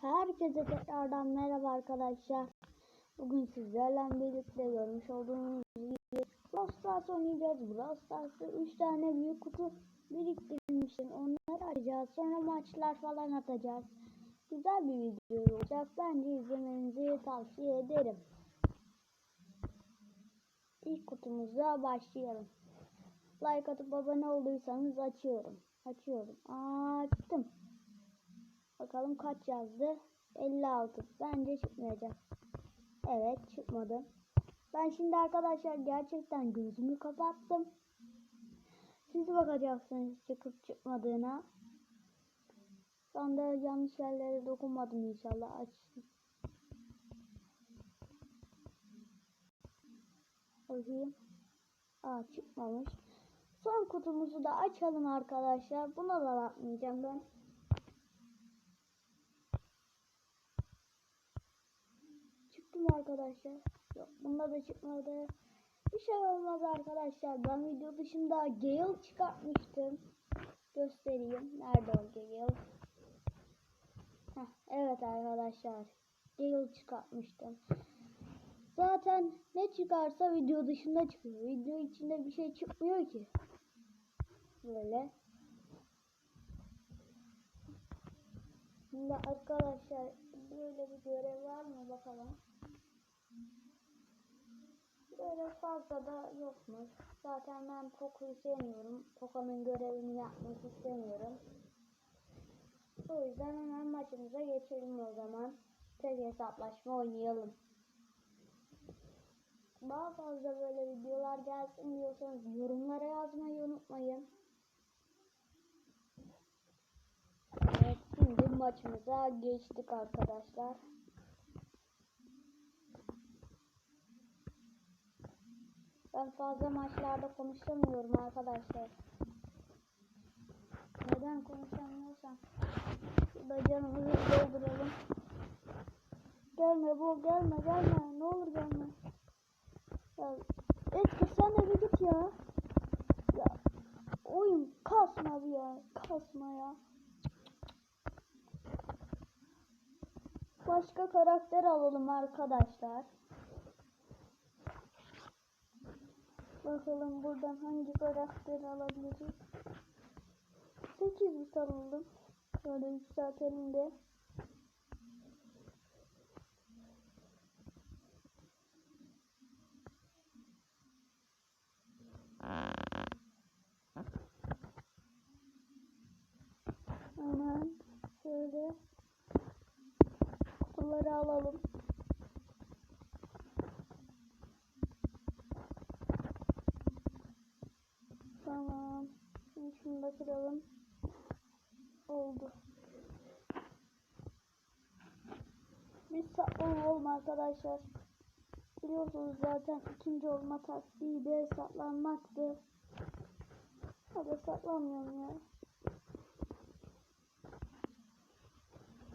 Herkese tekrardan merhaba arkadaşlar. Bugün sizlerle birlikte görmüş olduğunuz gibi Brawl Stars oynayacağız. Brawl Stars'ta 3 tane büyük kutu biriktirmiştim. Onları açacağız. Sonra maçlar falan atacağız. Güzel bir video olacak. Bence izlemenizi tavsiye ederim. İlk kutumuzla başlayalım. Like atıp abone olduysanız açıyorum. Açıyorum. Açtım. Bakalım kaç yazdı? 56. Bence çıkmayacak. Evet çıkmadı. Ben şimdi arkadaşlar gerçekten gözümü kapattım. Siz bakacaksınız çıkıp çıkmadığına. Şu anda yanlış yerlere dokunmadım inşallah. Açtım. Bakayım. Aa çıkmamış. Son kutumuzu da açalım arkadaşlar. Buna da bakmayacağım ben. Mı arkadaşlar? Yok bunda da çıkmadı. Bir şey olmaz arkadaşlar. Ben video dışında Gale çıkartmıştım. Göstereyim. Nerede o Gale? Heh, evet arkadaşlar. Gale çıkartmıştım. Zaten ne çıkarsa video dışında çıkıyor. Video içinde bir şey çıkmıyor ki. Böyle. Şimdi arkadaşlar böyle bir görev var mı bakalım. Böyle fazla da yokmuş. Zaten ben Poco'yu sevmiyorum. Poco'nun görevini yapmak istemiyorum. O yüzden hemen maçımıza geçelim o zaman. Tek hesaplaşma oynayalım. Daha fazla böyle videolar gelsin diyorsanız yorumlara yazmayı unutmayın. Evet şimdi maçımıza geçtik arkadaşlar. Ben fazla maçlarda konuşamıyorum arkadaşlar. Neden konuşamıyorsam. Şurada canımızı dolduralım. Gelme bu gelme gelme ne olur gelme. Ya Edgar sen de bir git ya. Ya oyun kasma bir ya kasma ya. Başka karakter alalım arkadaşlar. Bakalım buradan hangi karakter alabiliriz. 8 bit alalım. Şöyle yükseltelim de. Hemen şöyle kutuları alalım. Tamam. Şimdi şunu da kıralım. Oldu. Biz saklan olma arkadaşlar. Biliyorsunuz zaten ikinci olma taktiği de saklanmaktı. Hadi saklanmıyorum ya.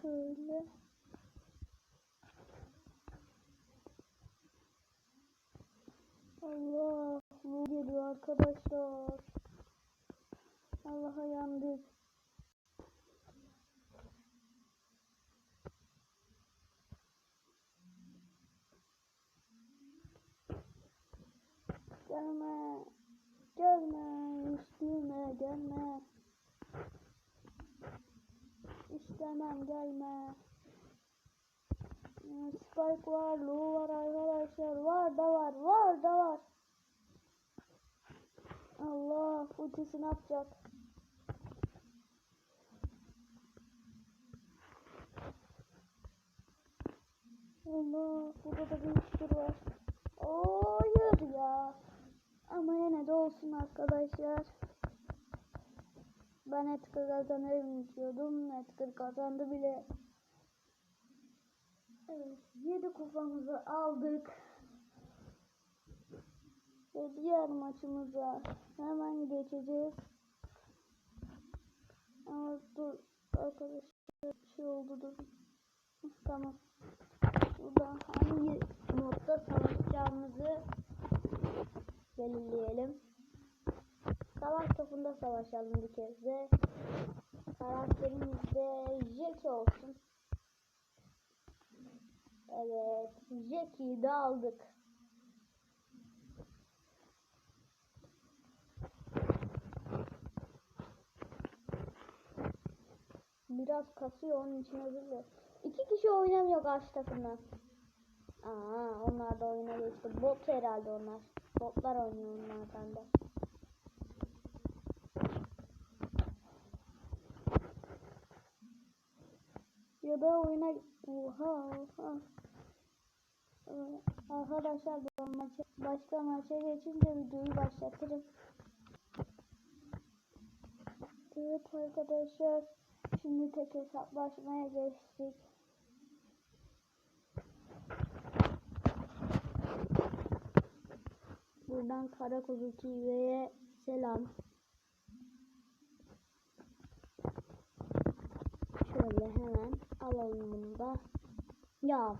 Şöyle. Allah bu geliyor arkadaşlar. Allah'a yandık. Gelme. Gelme. Üstüme gelme. İstemem gelme. Spike var, Lu var arkadaşlar. Var da var, var da var. Allah ultisi ne yapacak? Allah burada da bir sürü var. Hayır ya. Ama yine de olsun arkadaşlar. Ben Edgar kazanırım diyordum. Edgar kazandı bile. Evet, 7 kupamızı aldık. Ve diğer maçımıza hemen geçeceğiz. Ama dur arkadaşlar bir şey oldu dur. Tamam. Burada hangi modda savaşacağımızı belirleyelim. Savaş topunda savaşalım bir kez de. Karakterimiz de Jackie olsun. Evet. Jackie'yi de aldık. Biraz kasıyor onun için özür dilerim. İki kişi oynamıyor karşı takımdan. Aa, onlar da oyuna geçti. Bot herhalde onlar. Botlar oynuyor onlardan da. Ya da oyuna oha oha. Ee, Arkadaşlar ben maça, başka maça geçince videoyu başlatırım. Evet arkadaşlar. Şimdi tek hesaplaşmaya geçtik. Buradan Karakuzu TV'ye selam. Şöyle hemen alalım bunu da. Ya.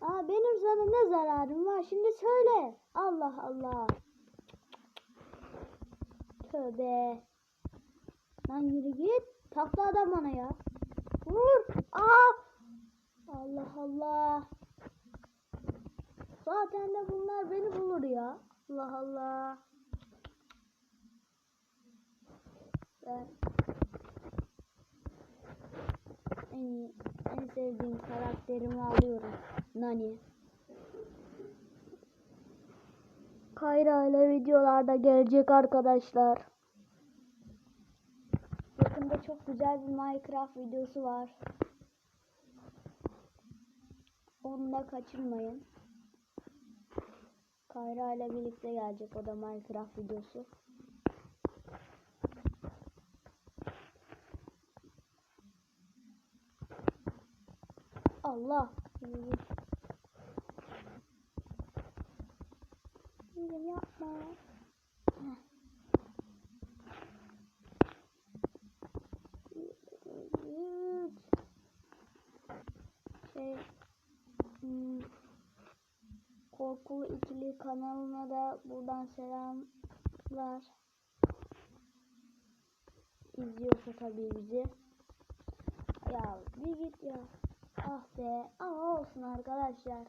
Aa benim sana ne zararım var? Şimdi söyle. Allah Allah. Tövbe. Lan yürü git. Takla adam bana ya. Vur. Aa. Allah Allah. Zaten de bunlar beni bulur ya. Allah Allah. Ben en, en sevdiğim karakterimi alıyorum. Nani. Kayra ile videolarda gelecek arkadaşlar. Yakında çok güzel bir Minecraft videosu var. Onu da kaçırmayın. Kayra ile birlikte gelecek o da Minecraft videosu. Allah. Yürü yapma. Heh. Yürü. Şey, hmm, Korkulu İkili kanalına da buradan selamlar. İzliyorsa tabii bizi. Ya bir git ya. Ah be. Ama olsun arkadaşlar.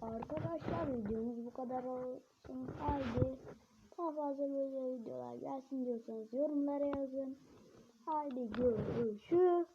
Arkadaşlar videomuz bu kadar olsun. Haydi. Daha fazla böyle videolar gelsin diyorsanız yorumlara yazın. Haydi görüşürüz.